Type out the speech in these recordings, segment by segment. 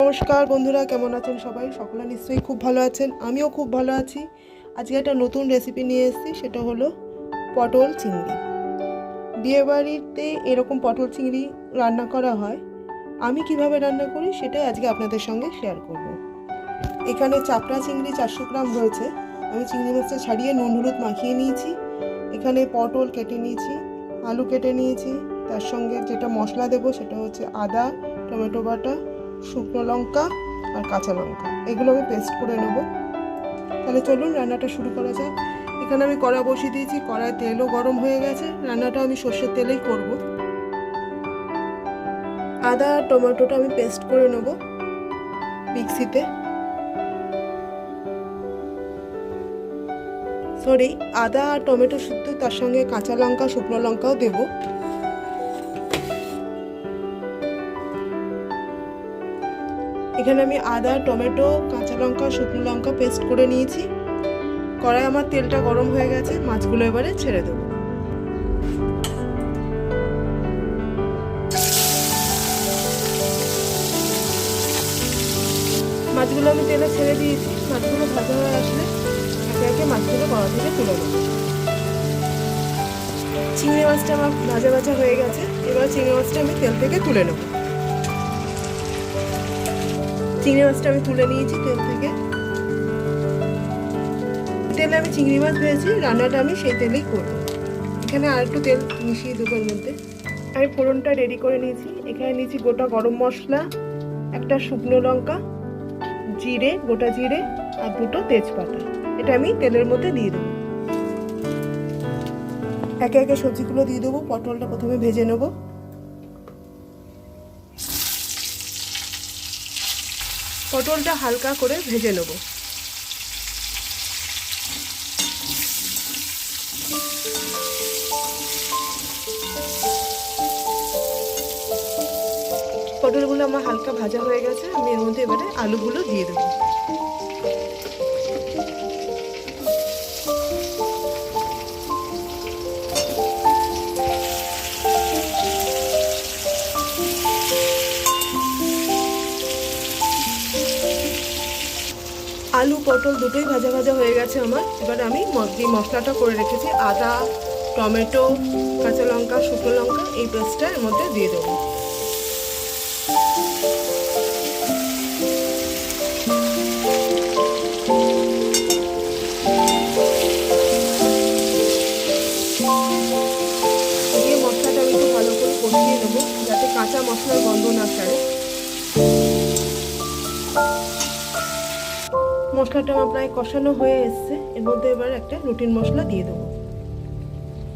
নমস্কার বন্ধুরা, কেমন আছেন সবাই? সকলে নিশ্চয়ই খুব ভালো আছেন, আমিও খুব ভালো আছি। আজকে একটা নতুন রেসিপি নিয়ে এসেছি, সেটা হলো পটল চিংড়ি। বিয়েবাড়িতে এরকম পটল চিংড়ি রান্না করা হয়। আমি কীভাবে রান্না করি, সেটাই আজকে আপনাদের সঙ্গে শেয়ার করব। এখানে চাপড়া চিংড়ি চারশো গ্রাম রয়েছে। আমি চিংড়ি মাছটা ছাড়িয়ে নুন, হলুদ মাখিয়ে নিয়েছি। এখানে পটল কেটে নিয়েছি, আলু কেটে নিয়েছি, তার সঙ্গে যেটা মশলা দেবো সেটা হচ্ছে আদা, টমেটো বাটা, শুকনো লঙ্কা আর কাঁচা লঙ্কা। এগুলো আমি পেস্ট করে নেব। তাহলে চলুন রান্নাটা শুরু করা যাক। এখানে আমি কড়া বসিয়ে দিয়েছি, কড়ায় তেলও গরম হয়ে গেছে। রান্নাটা আমি সর্ষের তেলেই করব। আদা আর টমেটোটা আমি পেস্ট করে নেব মিক্সিতে। সরি, আদা আর টমেটো শুদ্ধ, তার সঙ্গে কাঁচা লঙ্কা, শুকনো লঙ্কাও দেবো। এখানে আমি আদা, টমেটো, কাঁচা লঙ্কা, শুকনো লঙ্কা পেস্ট করে নিয়েছি। কড়াই আমার তেলটা গরম হয়ে গেছে, মাছগুলো এবারে ছেড়ে দেবো। মাছগুলো আমি তেলে ছেড়ে দিয়েছি, মাছগুলো ভাজা হয়ে আসলে মাছগুলো কড়া থেকে তুলে নেব চিংড়ি মাছটা আমার ভাজা ভাজা হয়ে গেছে। এবার চিংড়ি মাছটা আমি তেল থেকে তুলে নেব। চিংড়ি মাছটা আমি তুলে নিয়েছি তেল থেকে। তেলে আমি চিংড়ি মাছ ভেজেছি রান্নাটা আমি সেই তেলেই করব। এখানে আর একটু তেল মিশিয়ে দেবো মধ্যে। আমি ফোড়নটা রেডি করে নিয়েছি। এখানে নিয়েছি গোটা গরম মশলা, একটা শুকনো লঙ্কা, জিরে, গোটা জিরে আর দুটো তেজপাতা। এটা আমি তেলের মধ্যে দিয়ে দেবো। একে একে সবজিগুলো দিয়ে দেবো, পটলটা প্রথমে ভেজে নেব। পটলটা হালকা করে ভেজে নেব। পটলগুলো আমার হালকা ভাজা হয়ে গেছে, আমি এর মধ্যে এবারে আলুগুলো দিয়ে দেবো। আলু, পটল দুটোই ভাজা ভাজা হয়ে গেছে আমার। এবার আমি যে মশলাটা করে রেখেছি, আদা, টমেটো, কাঁচা লঙ্কা, শুকনো লঙ্কা, এই পেস্টটা এর মধ্যে দিয়ে দেবো। দিয়ে মশলাটা আমি একটু ভালো করে কষিয়ে নেব, যাতে কাঁচা মশলার গন্ধ না ছাড়ে। মশলাটা আমার প্রায় কষানো হয়ে এসছে। এর মধ্যে এবার একটা রুটিন মশলা দিয়ে দেবো।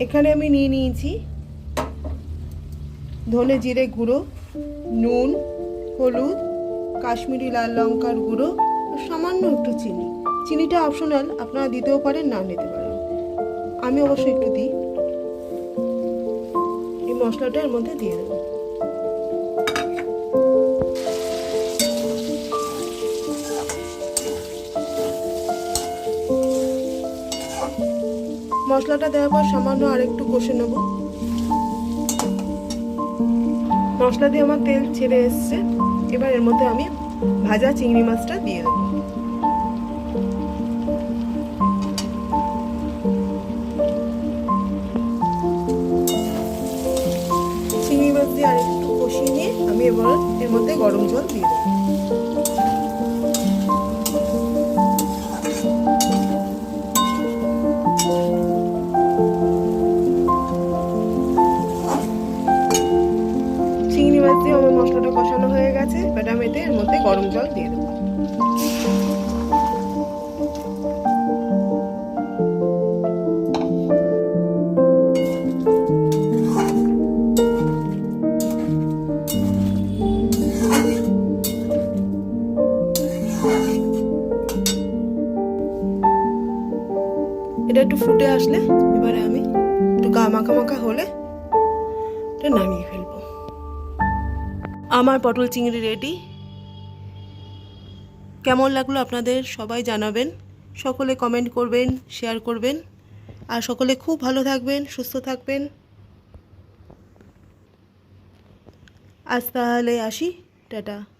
এখানে আমি নিয়ে নিয়েছি ধনে জিরে গুঁড়ো, নুন, হলুদ, কাশ্মীরি লাল লঙ্কার গুঁড়ো সামান্য একটু চিনি। চিনিটা অপশনাল, আপনারা দিতেও পারেন, না নিতে পারেন আমি অবশ্যই একটু দিই। এই মশলাটা এর মধ্যে দিয়ে দেবো। মশলাটা দেওয়ার পর সামান্য আর একটু কষে নেব। মশলা দিয়ে আমার তেল ছেড়ে এসছে। এবার এর মধ্যে আমি ভাজা চিংড়ি মাছটা দিয়ে দেবো। চিংড়ি মাছ দিয়ে আর একটু কষিয়ে নিয়ে আমি এবার এর মধ্যে গরম জল দিয়ে দেবো। গরম জল দিয়ে দেবো। এটা একটু ফুটে আসলে, এবারে আমি একটু গা মাখা মাখা হলে এটা নামিয়ে ফেলব। আমার পটল চিংড়ি রেডি। কেমন লাগল আপনাদের সবাই জানাবেন। সকলে কমেন্ট করবেন শেয়ার করবেন। আর সকলে খুব ভালো থাকবেন, সুস্থ থাকবেন। আজ তাহলে আসি। টাটা।